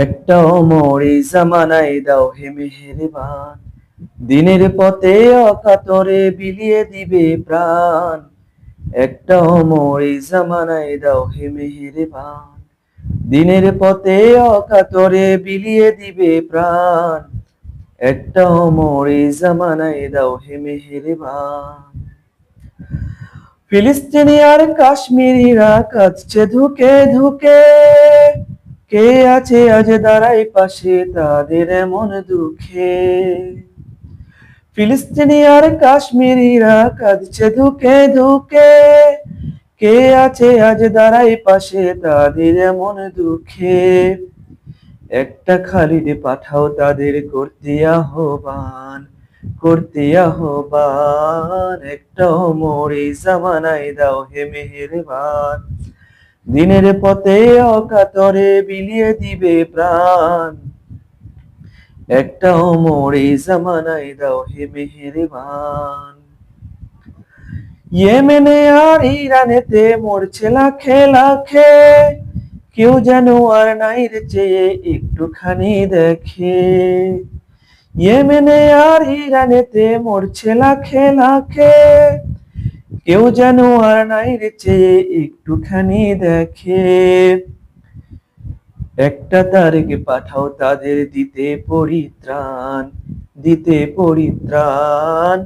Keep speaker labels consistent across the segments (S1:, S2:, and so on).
S1: একটা মরি জামানাই দাও হে মেহেরবান। দিনের পথে অকাতরে বিলিয়ে দিবে প্রাণ। একটা মরি জামানাই দাও হে মেহেরবান। দিনের পথে অকাতরে বিলিয়ে দিবে প্রাণ। একটা জামানাই দাও হে মেহেরবান। ফিলিস্তিনি আর কাশ্মীরিরা কাঁদছে ধুকে ধুকে। কে আছে আজ দাঁড়াই পাশে তাদের মন দুঃখে? ফিলিস্তিনি আর কাশ্মীরিরা কাঁদছে ধুকে ধুকে। কে আছে আজ দাঁড়াই পাশে তাদের মন দুঃখে? একটা খালিদ পাঠাও তাদের করতে আহ্বান করতে আহ্বান। একটা মরি জামানাই দাও হে মেহেরবান। দিনের পথে অকাতরে বিলিয়ে দিবে প্রাণ। একটা মরি জামানাই দাও হে মেহেরবান। ইয়েমেনে আর ইরানেতে মরছে লাখে লাখে, কেউ যেন আর নাই চেয়ে একটুখানি দেখে। ইয়েমেনে আর ইরানেতে মরছে লাখে লাখে কেউ যেন আর নাই রে একটুখানি দেখে। একটা তারিখে পাঠাও তাদের দিতে পরিত্রাণ দিতে পরিত্রাণ।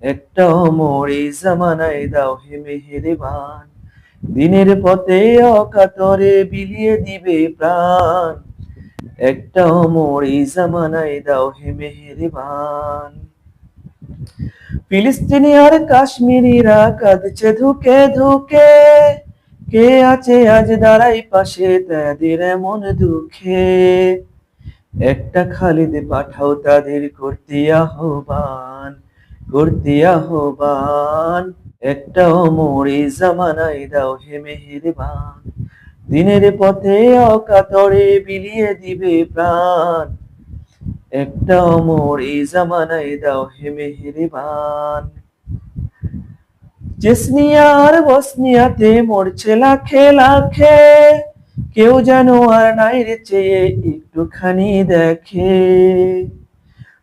S1: একটা মরে জামানায় দাও হে মেহেরবান। দিনের পথে অকাতরে বিলিয়ে দিবে প্রাণ। একটা মরে জামানায় দাও হে মেহেরবান। ফিলিস্তিনি আর কাশ্মীরিরা কাঁদছে ধুকে ধুকে। কে আছে আজ দাঁড়াই পাশে তাদের মন দুঃখে? একটা খালিদ পাঠাও তাদের করতে আহ্বান করতে আহ্বান। একটা মরে জামানাই দাও হে মেহেরবান। দিনের পথে অকাতরে বিলিয়ে দিবে প্রাণ। একটা অমর এই জামানাই দাও হে মেহেরবান। চেসনিয়া আর বসনিয়াতে মরছে লাখে লাখে, কেউ যেন আর নাই রে চেয়ে একটুখানি দেখে।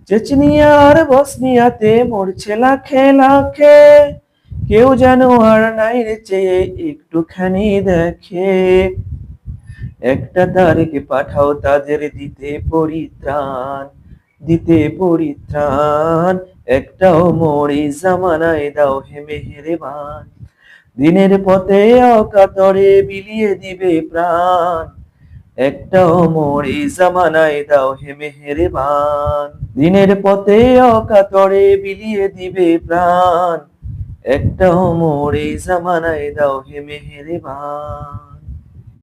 S1: চেচনিয়া আর বসনিয়াতে মরছে লাখে লাখে, কেউ যেন আর নাই রে চেয়ে একটুখানি দেখে। একটা তারিখে পাঠাও তাদের দিতে পরিত্রাণ। দিতে পরিত্রাণ। একটাও মরি জামানায় দাও হে মেহেরবান। দিনের পথে অকাতরে বিলিয়ে দিবে প্রাণ। একটাও মরি জামানায় দাও হে মেহেরবান। দিনের পথে অকাতরে বিলিয়ে দিবে প্রাণ। একটাও মরি জামানায় দাও হে মেহেরবান।